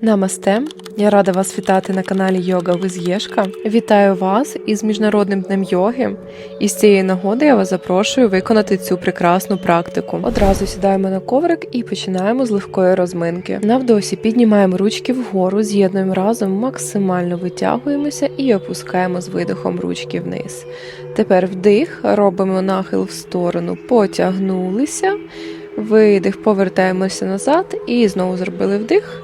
Намасте! Я рада вас вітати на каналі Йога with Єшка. Вітаю вас із Міжнародним днем йоги. І з цієї нагоди я вас запрошую виконати цю прекрасну практику. Одразу сідаємо на коврик і починаємо з легкої розминки. Навдосі піднімаємо ручки вгору, з'єднуємо разом, максимально витягуємося і опускаємо з видихом ручки вниз. Тепер вдих, робимо нахил в сторону, потягнулися. Видих, повертаємося назад і знову зробили вдих.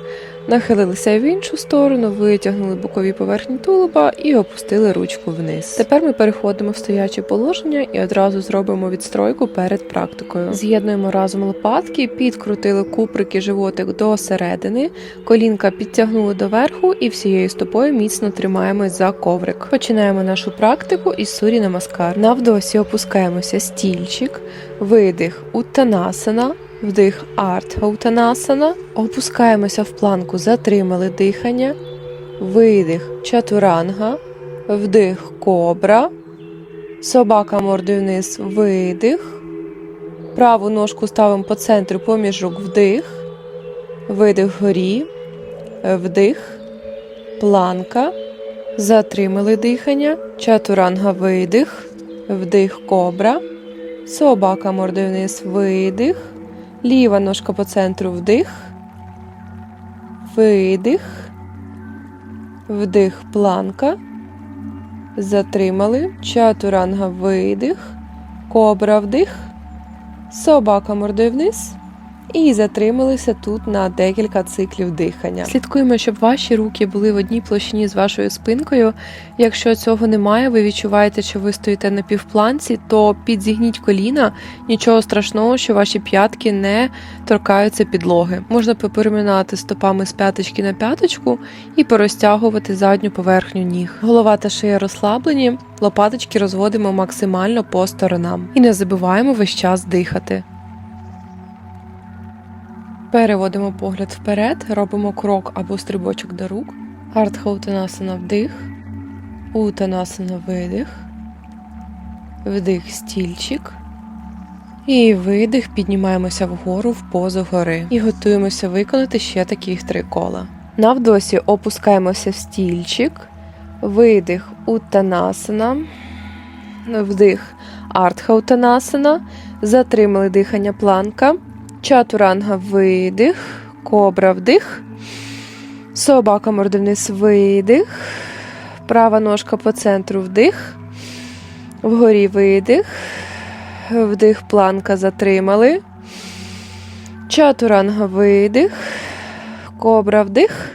Нахилилися в іншу сторону, витягнули бокові поверхні тулуба і опустили ручку вниз. Тепер ми переходимо в стояче положення і одразу зробимо відстройку перед практикою. З'єднуємо разом лопатки, підкрутили куприки животик до середини, колінка підтягнули до верху і всією стопою міцно тримаємось за коврик. Починаємо нашу практику із сурі намаскар. Навдосі опускаємося стільчик, видих уттанасана, Вдих Артха Утанасана. Опускаємося в планку, затримали дихання. Видих чатуранга. Вдих кобра. Собака мордою вниз. Видих. Праву ножку ставимо по центру поміж рук вдих. Видих горі. Вдих. Планка. Затримали дихання. Чатуранга видих. Вдих кобра. Собака мордою вниз. Видих. Ліва ножка по центру вдих, видих, вдих, планка. Затримали. Чатуранга видих, кобра вдих, собака мордою вниз. І затрималися тут на декілька циклів дихання. Слідкуємо, щоб ваші руки були в одній площині з вашою спинкою. Якщо цього немає, ви відчуваєте, що ви стоїте на півпланці, то підзігніть коліна. Нічого страшного, що ваші п'ятки не торкаються підлоги. Можна попереминати стопами з п'яточки на п'яточку і порозтягувати задню поверхню ніг. Голова та шия розслаблені, лопаточки розводимо максимально по сторонам. І не забуваємо весь час дихати. Переводимо погляд вперед, робимо крок або стрибочок до рук. Артха Утанасана вдих. Утанасана видих. Вдих стільчик. І видих, піднімаємося вгору в позу гори. І готуємося виконати ще таких три кола. Навдосі опускаємося в стільчик. Видих Утанасана. Вдих Артха Утанасана. Затримали дихання планка. Чатуранга видих, кобра вдих, собака морди видих, права ножка по центру вдих, вгорі видих, вдих, планка затримали, чатуранга видих, кобра вдих,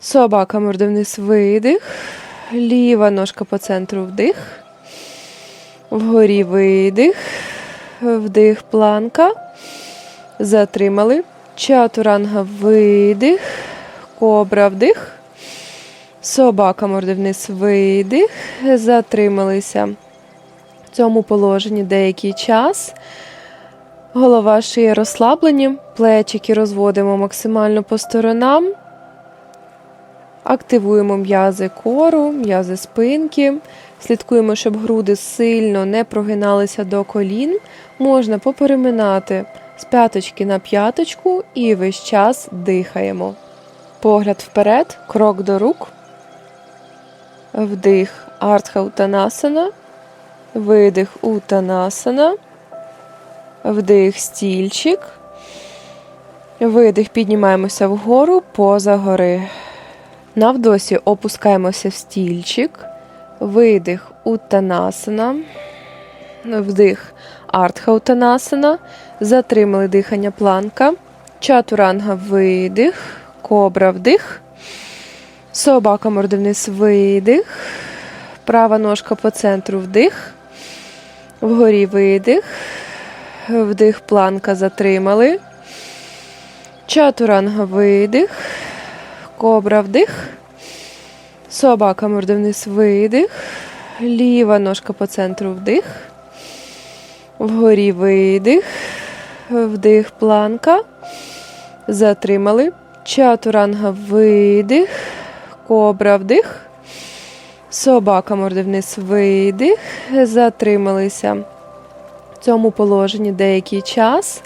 собака морди видих, ліва ножка по центру вдих, вгорі видих, вдих, планка. Затримали. Чатуранга видих. Кобра вдих. Собака морди вниз видих. Затрималися в цьому положенні деякий час. Голова шиє розслаблені, плечики розводимо максимально по сторонам. Активуємо м'язи кору, м'язи спинки. Слідкуємо, щоб груди сильно не прогиналися до колін. Можна попереминати з п'яточки на п'яточку і весь час дихаємо. Погляд вперед, крок до рук. Вдих Артха Утанасана. Видих Утанасана. Вдих стільчик. Видих, піднімаємося вгору поза гори. Навдосі опускаємося в стільчик. Видих Утанасана. Вдих Артха Утанасана. Затримали дихання планка. Чатуранга видих. Кобра вдих. Собака морди вниз видих. Права ножка по центру вдих. Вгорі видих. Вдих, планка затримали. Чатуранга видих. Кобра вдих. Собака морди вниз видих. Ліва ножка по центру вдих. Вгорі видих. Вдих, планка. Затримали. Чатуранга видих. Кобра вдих. Собака морди вниз видих. Затрималися в цьому положенні деякий час.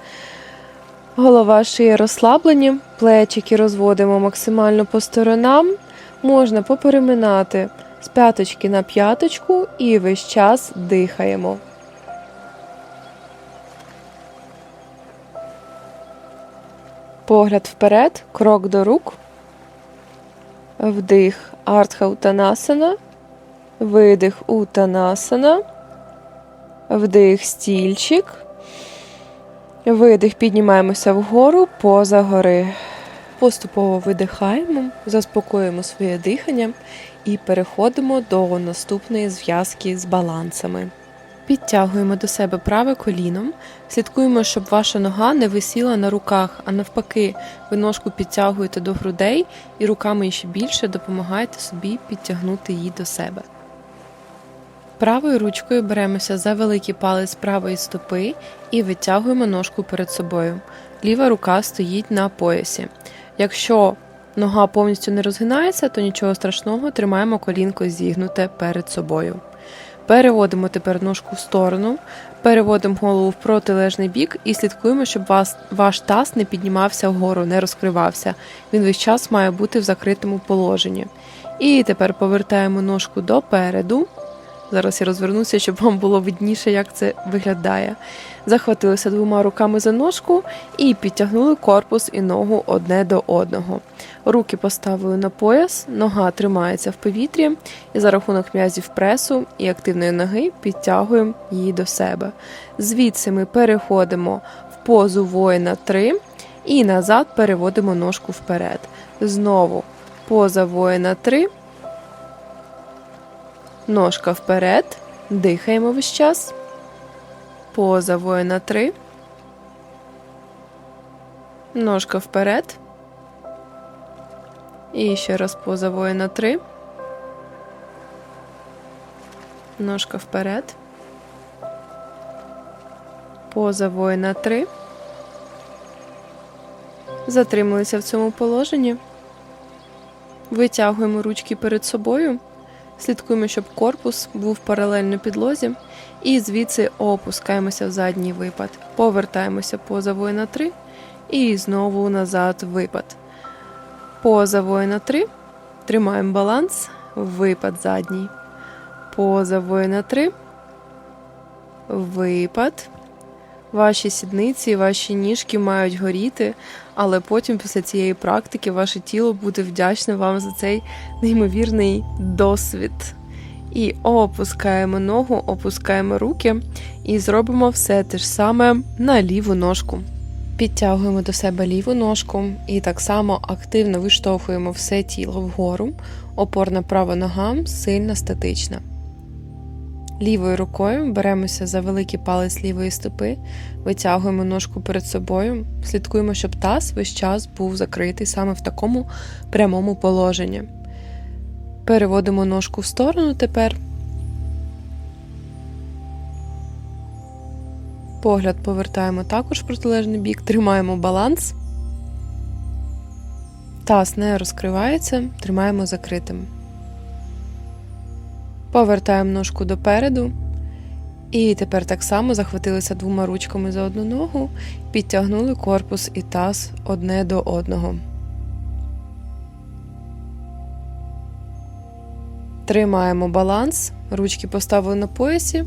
Голова шиї розслаблені, плечики розводимо максимально по сторонам. Можна попереминати з п'яточки на п'яточку і весь час дихаємо. Погляд вперед, крок до рук. Вдих Артха Утанасана. Видих Утанасана. Вдих стільчик. Видих, піднімаємося вгору, поза гори. Поступово видихаємо, заспокоюємо своє дихання і переходимо до наступної зв'язки з балансами. Підтягуємо до себе праве коліно, слідкуємо, щоб ваша нога не висіла на руках, а навпаки, ви ножку підтягуєте до грудей і руками ще більше допомагаєте собі підтягнути її до себе. Правою ручкою беремося за великий палець правої стопи і витягуємо ножку перед собою. Ліва рука стоїть на поясі. Якщо нога повністю не розгинається, то нічого страшного, тримаємо колінко зігнуте перед собою. Переводимо тепер ножку в сторону, переводимо голову в протилежний бік і слідкуємо, щоб вас, ваш таз не піднімався вгору, не розкривався. Він весь час має бути в закритому положенні. І тепер повертаємо ножку допереду. Зараз я розвернуся, щоб вам було видніше, як це виглядає. Захватилися двома руками за ножку і підтягнули корпус і ногу одне до одного. Руки поставили на пояс, нога тримається в повітрі, і за рахунок м'язів пресу і активної ноги підтягуємо її до себе. Звідси ми переходимо в позу воїна 3 і назад переводимо ножку вперед. Знову поза воїна 3. Ножка вперед. Дихаємо весь час. Поза воїна 3. Ножка вперед. І ще раз поза воїна 3. Ножка вперед. Поза воїна 3. Затрималися в цьому положенні. Витягуємо ручки перед собою. Слідкуємо, щоб корпус був паралельно підлозі, і звідси опускаємося в задній випад. Повертаємося поза воїна 3 і знову назад випад. Поза воїна 3. Тримаємо баланс, випад задній. Поза воїна 3. Випад. Ваші сідниці, ваші ніжки мають горіти, але потім після цієї практики ваше тіло буде вдячне вам за цей неймовірний досвід. І опускаємо ногу, опускаємо руки і зробимо все те ж саме на ліву ножку. Підтягуємо до себе ліву ножку і так само активно виштовхуємо все тіло вгору. Опорна права нога сильно статична. Лівою рукою беремося за великий палець лівої стопи, витягуємо ножку перед собою, слідкуємо, щоб таз весь час був закритий саме в такому прямому положенні. Переводимо ножку в сторону тепер. Погляд повертаємо також в протилежний бік, тримаємо баланс. Таз не розкривається, тримаємо закритим. Повертаємо ножку допереду. І тепер так само захватилися двома ручками за одну ногу, підтягнули корпус і таз одне до одного. Тримаємо баланс, ручки поставили на поясі,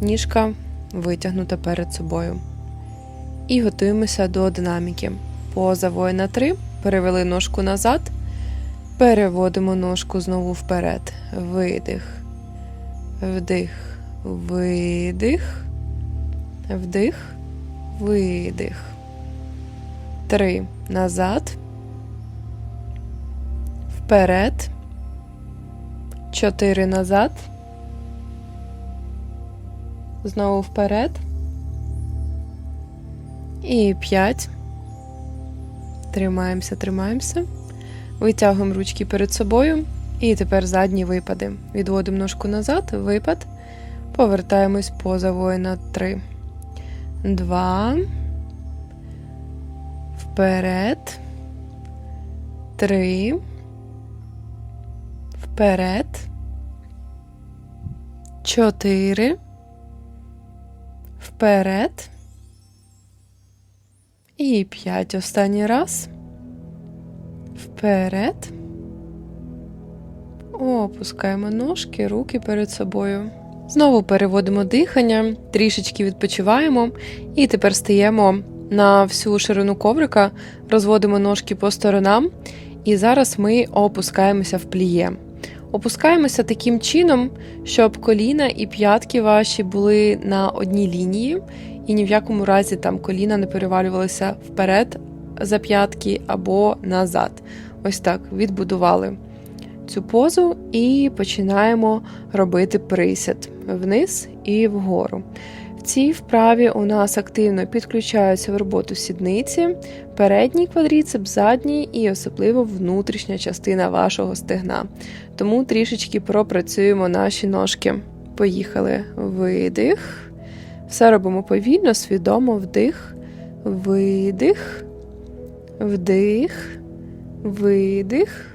ніжка витягнута перед собою. І готуємося до динаміки. Поза воїна 3. Перевели ножку назад, переводимо ножку знову вперед. Видих. Вдих, видих, вдих, видих. Три. Назад. Вперед. Чотири назад. Знову вперед. І п'ять. Тримаємося, тримаємося. Витягуємо ручки перед собою. І тепер задні випади. Відводимо ножку назад, випад. Повертаємось поза воїна 3. 2. Вперед. 3. Вперед. 4. Вперед. І п'ять останній раз. Вперед. Опускаємо ножки, руки перед собою. Знову переводимо дихання, трішечки відпочиваємо, і тепер стаємо на всю ширину коврика, розводимо ножки по сторонам, і зараз ми опускаємося в пліє. Опускаємося таким чином, щоб коліна і п'ятки ваші були на одній лінії, і ні в якому разі там коліна не перевалювалися вперед за п'ятки або назад. Ось так відбудували цю позу і починаємо робити присід вниз і вгору. В цій вправі у нас активно підключаються в роботу сідниці, передній квадріцеп, задній і особливо внутрішня частина вашого стегна. Тому трішечки пропрацюємо наші ножки. Поїхали видих. Все робимо повільно, свідомо вдих, видих, вдих, видих.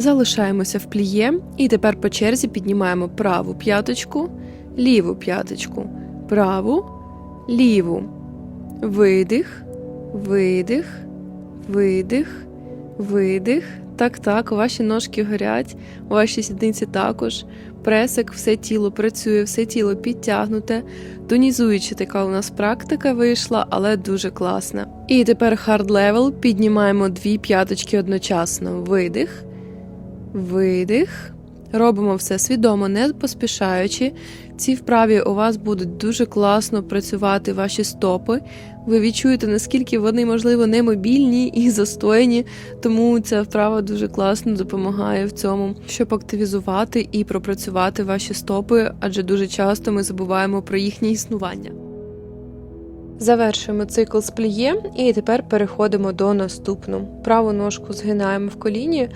Залишаємося в пліє, і тепер по черзі піднімаємо праву п'яточку, ліву п'яточку, праву, ліву. Видих, видих, видих, видих. Так, так, ваші ножки горять, ваші сідниці також. Пресик, все тіло працює, все тіло підтягнуте. Тонізуючи така у нас практика вийшла, але дуже класна. І тепер хард левел піднімаємо дві п'яточки одночасно. Видих. Видих. Робимо все свідомо, не поспішаючи. Ці вправі у вас будуть дуже класно працювати ваші стопи. Ви відчуєте, наскільки вони, можливо, немобільні і застояні, тому ця вправа дуже класно допомагає в цьому, щоб активізувати і пропрацювати ваші стопи, адже дуже часто ми забуваємо про їхнє існування. Завершуємо цикл з пліє і тепер переходимо до наступного. Праву ножку згинаємо в коліні.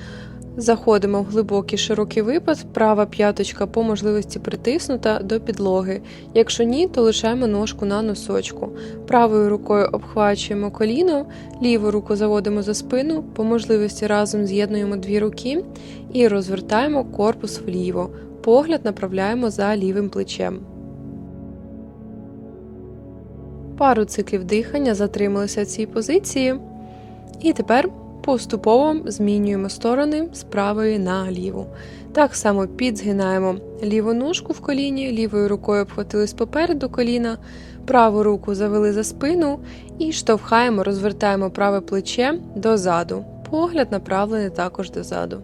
Заходимо в глибокий широкий випад, права п'яточка по можливості притиснута до підлоги. Якщо ні, то лишаємо ножку на носочку. Правою рукою обхвачуємо коліно, ліву руку заводимо за спину, по можливості разом з'єднуємо дві руки і розвертаємо корпус вліво. Погляд направляємо за лівим плечем. Пару циклів дихання затрималися в цій позиції. І тепер Поступово змінюємо сторони з правої на ліву. Так само підзгинаємо ліву ножку в коліні, лівою рукою обхватились попереду коліна, праву руку завели за спину і штовхаємо, розвертаємо праве плече дозаду. Погляд направлений також дозаду.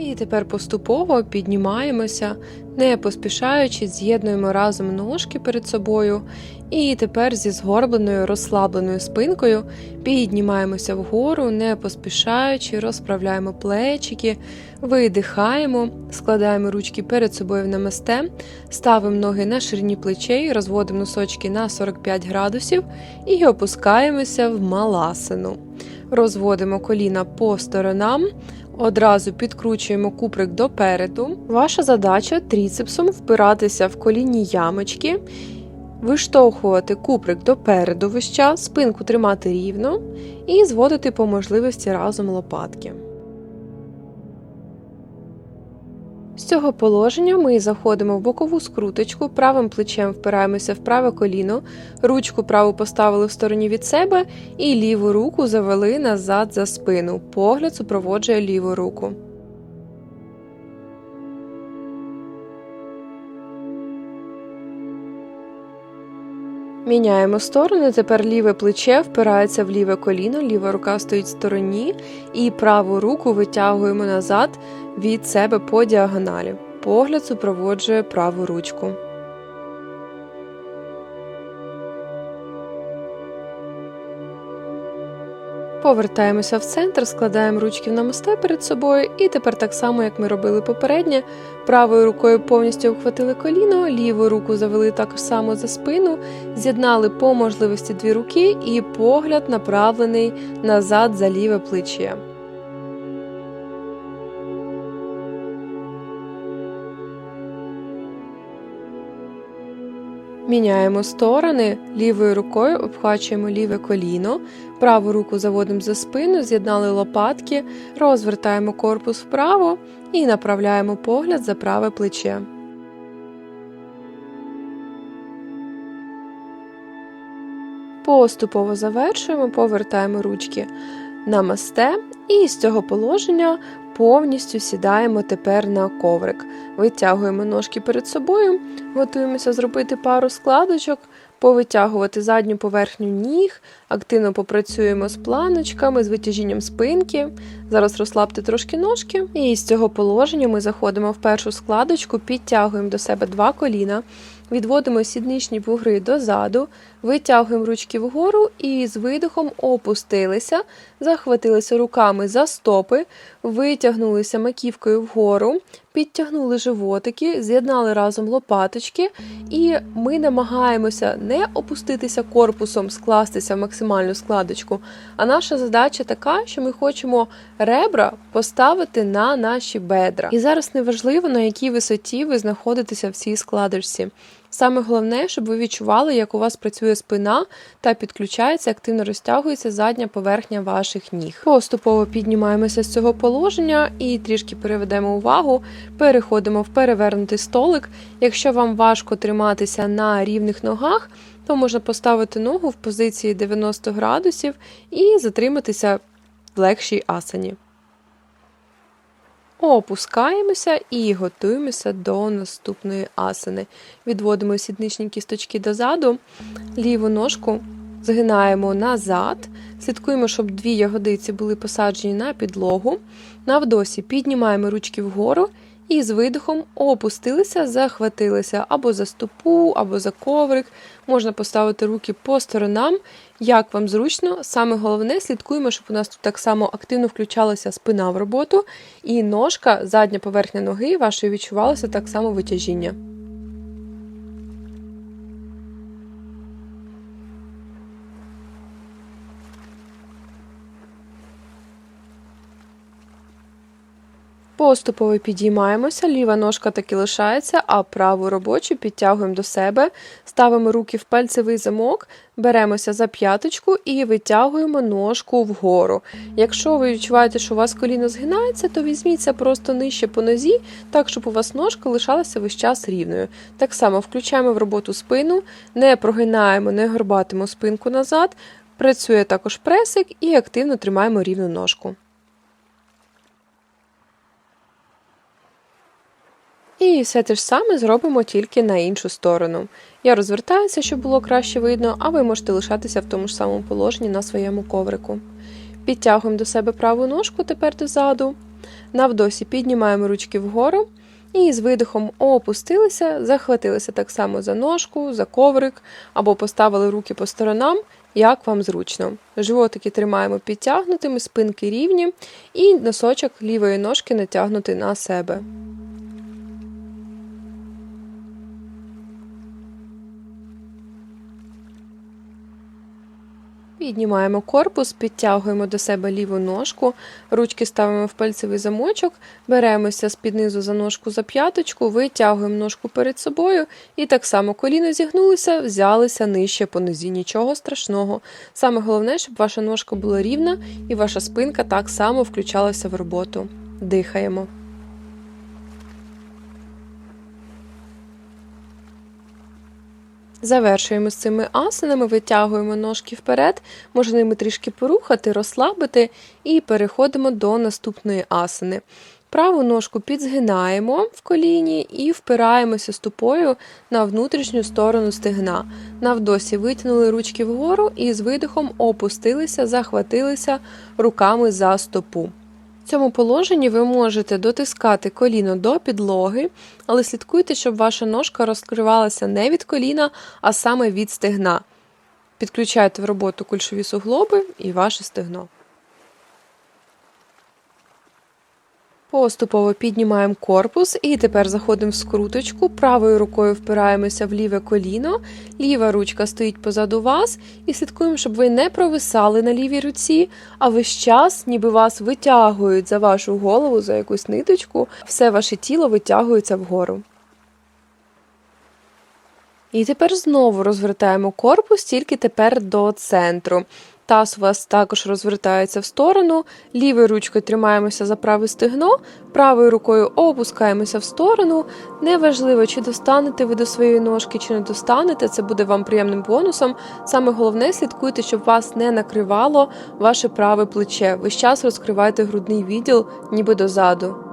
І тепер поступово піднімаємося, не поспішаючи, з'єднуємо разом ножки перед собою. І тепер зі згорбленою, розслабленою спинкою піднімаємося вгору, не поспішаючи, розправляємо плечики, видихаємо, складаємо ручки перед собою в намасте, ставимо ноги на ширині плечей, розводимо носочки на 45 градусів і опускаємося в маласину. Розводимо коліна по сторонам. Одразу підкручуємо куприк допереду. Ваша задача тріцепсом впиратися в колінні ямочки, виштовхувати куприк допереду весь час, спинку тримати рівно і зводити по можливості разом лопатки. З цього положення ми заходимо в бокову скруточку, правим плечем впираємося в праве коліно, ручку праву поставили в стороні від себе і ліву руку завели назад за спину. Погляд супроводжує ліву руку. Міняємо сторони. Тепер ліве плече впирається в ліве коліно, ліва рука стоїть в стороні, і праву руку витягуємо назад від себе по діагоналі. Погляд супроводжує праву ручку. Повертаємося в центр, складаємо ручки в намисте перед собою, і тепер так само, як ми робили попереднє, правою рукою повністю обхватили коліно, ліву руку завели так само за спину, з'єднали по можливості дві руки і погляд направлений назад за ліве плече. Міняємо сторони, лівою рукою обхвачуємо ліве коліно, праву руку заводимо за спину, з'єднали лопатки, розвертаємо корпус вправо і направляємо погляд за праве плече. Поступово завершуємо, повертаємо ручки. На масте і з цього положення повністю сідаємо тепер на коврик. Витягуємо ножки перед собою, готуємося зробити пару складочок, повитягувати задню поверхню ніг, активно попрацюємо з планочками, з витяжінням спинки. Зараз розслабте трошки ножки. І з цього положення ми заходимо в першу складочку, підтягуємо до себе два коліна. Відводимо сідничні бугри дозаду, витягуємо ручки вгору і з видихом опустилися, захватилися руками за стопи, витягнулися маківкою вгору, підтягнули животики, з'єднали разом лопаточки, і ми намагаємося не опуститися корпусом, скластися в максимальну складочку. А наша задача така, що ми хочемо ребра поставити на наші бедра. І зараз неважливо, на якій висоті ви знаходитеся в цій складочці. Саме головне, щоб ви відчували, як у вас працює спина та підключається, активно розтягується задня поверхня ваших ніг. Поступово піднімаємося з цього положення і трішки переведемо увагу, переходимо в перевернутий столик. Якщо вам важко триматися на рівних ногах, то можна поставити ногу в позиції 90 градусів і затриматися в легшій асані. Опускаємося і готуємося до наступної асани. Відводимо сідничні кісточки дозаду, ліву ножку згинаємо назад, слідкуємо, щоб дві ягодиці були посаджені на підлогу. На вдосі піднімаємо ручки вгору і з видихом опустилися, захватилися або за стопу, або за коврик. Можна поставити руки по сторонам, як вам зручно. Саме головне, слідкуємо, щоб у нас тут так само активно включалася спина в роботу, і ножка, задня поверхня ноги вашої відчувалося так само витяжіння. Поступово підіймаємося, ліва ножка таки лишається, а праву робочу підтягуємо до себе, ставимо руки в пальцевий замок, беремося за п'яточку і витягуємо ножку вгору. Якщо ви відчуваєте, що у вас коліно згинається, то візьміться просто нижче по нозі, так, щоб у вас ножка лишалася весь час рівною. Так само включаємо в роботу спину, не прогинаємо, не горбатимо спинку назад, працює також пресик і активно тримаємо рівну ножку. І все те ж саме зробимо тільки на іншу сторону. Я розвертаюся, щоб було краще видно, а ви можете лишатися в тому ж самому положенні на своєму коврику. Підтягуємо до себе праву ножку тепер дозаду. Навдосі піднімаємо ручки вгору і з видихом опустилися, захватилися так само за ножку, за коврик або поставили руки по сторонам, як вам зручно. Животики тримаємо підтягнутими, спинки рівні, і носочок лівої ножки натягнути на себе. Піднімаємо корпус, підтягуємо до себе ліву ножку, ручки ставимо в пальцевий замочок, беремося з-під низу за ножку за п'яточку, витягуємо ножку перед собою і так само коліно зігнулися, взялися нижче по нозі. Нічого страшного. Саме головне, щоб ваша ножка була рівна і ваша спинка так само включалася в роботу. Дихаємо. Завершуємо з цими асанами, витягуємо ножки вперед, можна ними трішки порухати, розслабити, і переходимо до наступної асани. Праву ножку підзгинаємо в коліні і впираємося стопою на внутрішню сторону стегна. Навдосі витягнули ручки вгору і з видихом опустилися, захватилися руками за стопу. Цьому положенні ви можете дотискати коліно до підлоги, але слідкуйте, щоб ваша ножка розкривалася не від коліна, а саме від стегна. Підключайте в роботу кульшові суглоби і ваше стегно. Поступово піднімаємо корпус і тепер заходимо в скруточку. Правою рукою впираємося в ліве коліно, ліва ручка стоїть позаду вас, і слідкуємо, щоб ви не провисали на лівій руці, а весь час, ніби вас витягують за вашу голову, за якусь ниточку, все ваше тіло витягується вгору. І тепер знову розвертаємо корпус, тільки тепер до центру. Таз у вас також розвертається в сторону, лівою ручкою тримаємося за праве стегно, правою рукою опускаємося в сторону. Неважливо, чи достанете ви до своєї ножки, чи не достанете, це буде вам приємним бонусом. Саме головне, слідкуйте, щоб вас не накривало ваше праве плече. Весь час розкривайте грудний відділ, ніби дозаду.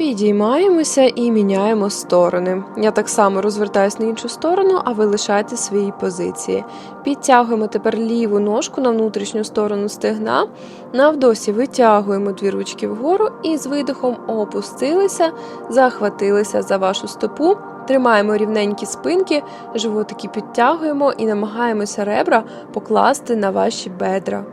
Підіймаємося і міняємо сторони. Я так само розвертаюсь на іншу сторону, а ви лишайте свої позиції. Підтягуємо тепер ліву ножку на внутрішню сторону стегна. Навдосі витягуємо дві ручки вгору і з видихом опустилися, захватилися за вашу стопу. Тримаємо рівненькі спинки, животики підтягуємо і намагаємося ребра покласти на ваші бедра.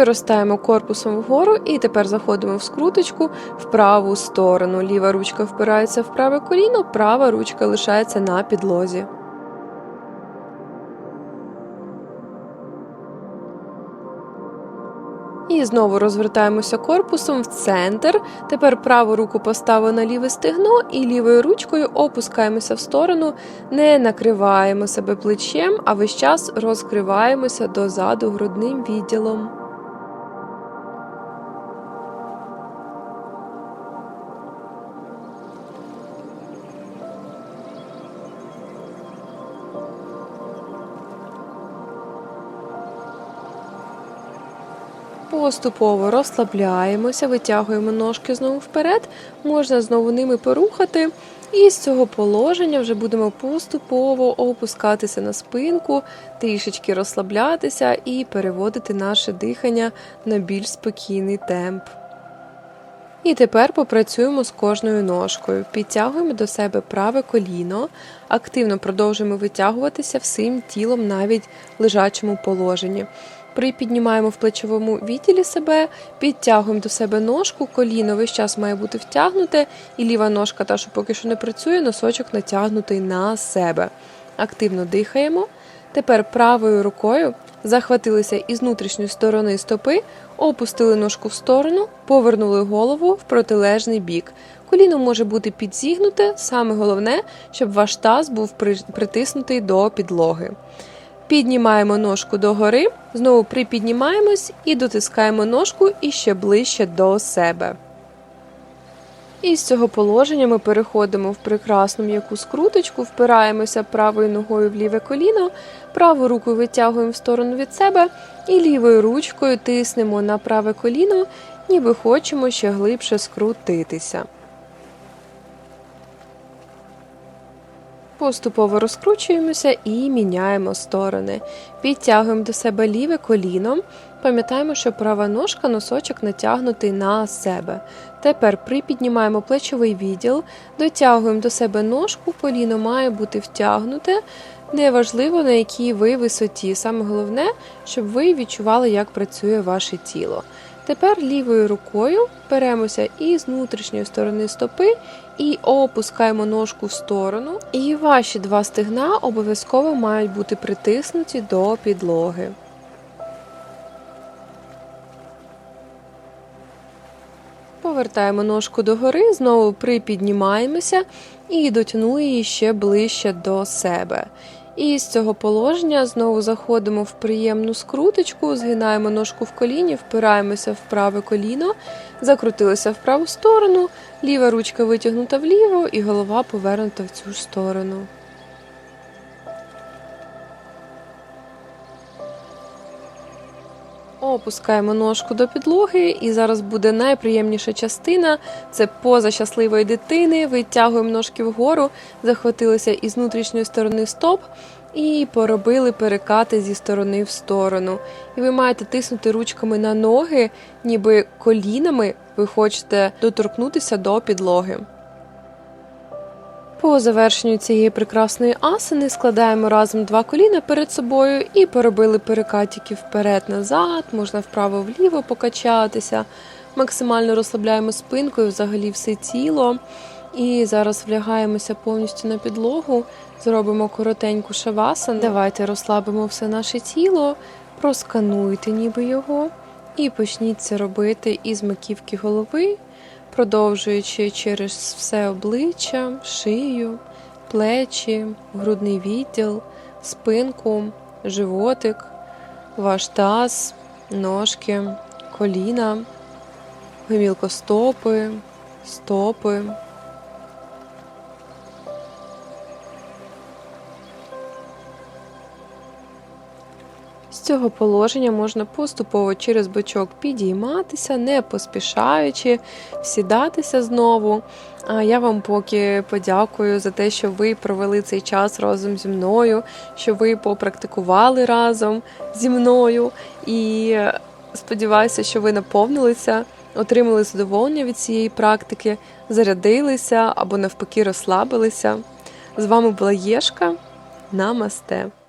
Виростаємо корпусом вгору і тепер заходимо в скруточку в праву сторону. Ліва ручка впирається в праве коліно, права ручка лишається на підлозі. І знову розвертаємося корпусом в центр. Тепер праву руку поставимо на ліве стегно і лівою ручкою опускаємося в сторону, не накриваємо себе плечем, а весь час розкриваємося дозаду грудним відділом. Поступово розслабляємося, витягуємо ножки знову вперед, можна знову ними порухати. І з цього положення вже будемо поступово опускатися на спинку, трішечки розслаблятися і переводити наше дихання на більш спокійний темп. І тепер попрацюємо з кожною ножкою. Підтягуємо до себе праве коліно, активно продовжуємо витягуватися всім тілом навіть в лежачому положенні. Припіднімаємо в плечовому відділі себе, підтягуємо до себе ножку, коліно весь час має бути втягнуте, і ліва ножка, та що поки що не працює, носочок натягнутий на себе. Активно дихаємо. Тепер правою рукою захватилися із внутрішньої сторони стопи, опустили ножку в сторону, повернули голову в протилежний бік. Коліно може бути підзігнуте, саме головне, щоб ваш таз був притиснутий до підлоги. Піднімаємо ножку догори, знову припіднімаємось і дотискаємо ножку іще ближче до себе. І з цього положення ми переходимо в прекрасну м'яку скруточку, впираємося правою ногою в ліве коліно, праву руку витягуємо в сторону від себе і лівою ручкою тиснемо на праве коліно, ніби хочемо ще глибше скрутитися. Поступово розкручуємося і міняємо сторони. Підтягуємо до себе ліве коліно. Пам'ятаємо, що права ножка носочок натягнутий на себе. Тепер припіднімаємо плечовий відділ, дотягуємо до себе ножку, коліно має бути втягнуте. Неважливо, на якій ви висоті. Саме головне, щоб ви відчували, як працює ваше тіло. Тепер лівою рукою беремося і з внутрішньої сторони стопи і опускаємо ножку в сторону. І ваші два стегна обов'язково мають бути притиснуті до підлоги. Повертаємо ножку догори, знову припіднімаємося і дотягнули її ще ближче до себе. І з цього положення знову заходимо в приємну скруточку, згинаємо ножку в коліні, впираємося в праве коліно, закрутилися в праву сторону, ліва ручка витягнута вліво і голова повернута в цю ж сторону. Опускаємо ножку до підлоги, і зараз буде найприємніша частина це поза щасливої дитини. Витягуємо ножки вгору, захватилися із внутрішньої сторони стоп і поробили перекати зі сторони в сторону. І ви маєте тиснути ручками на ноги, ніби колінами ви хочете доторкнутися до підлоги. По завершенню цієї прекрасної асани складаємо разом два коліна перед собою і поробили перекатики вперед-назад, можна вправо-вліво покачатися. Максимально розслабляємо спинкою взагалі все тіло. І зараз влягаємося повністю на підлогу, зробимо коротеньку шавасан. Давайте розслабимо все наше тіло, проскануйте ніби його, і почніть це робити із маківки голови, продовжуючи через все обличчя, шию, плечі, грудний відділ, спинку, животик, ваш таз, ножки, коліна, гомілкостопи, стопи. Цього положення можна поступово через бочок підійматися, не поспішаючи, сідатися знову. А я вам поки подякую за те, що ви провели цей час разом зі мною, що ви попрактикували разом зі мною. І сподіваюся, що ви наповнилися, отримали задоволення від цієї практики, зарядилися або навпаки розслабилися. З вами була Єшка. Намасте!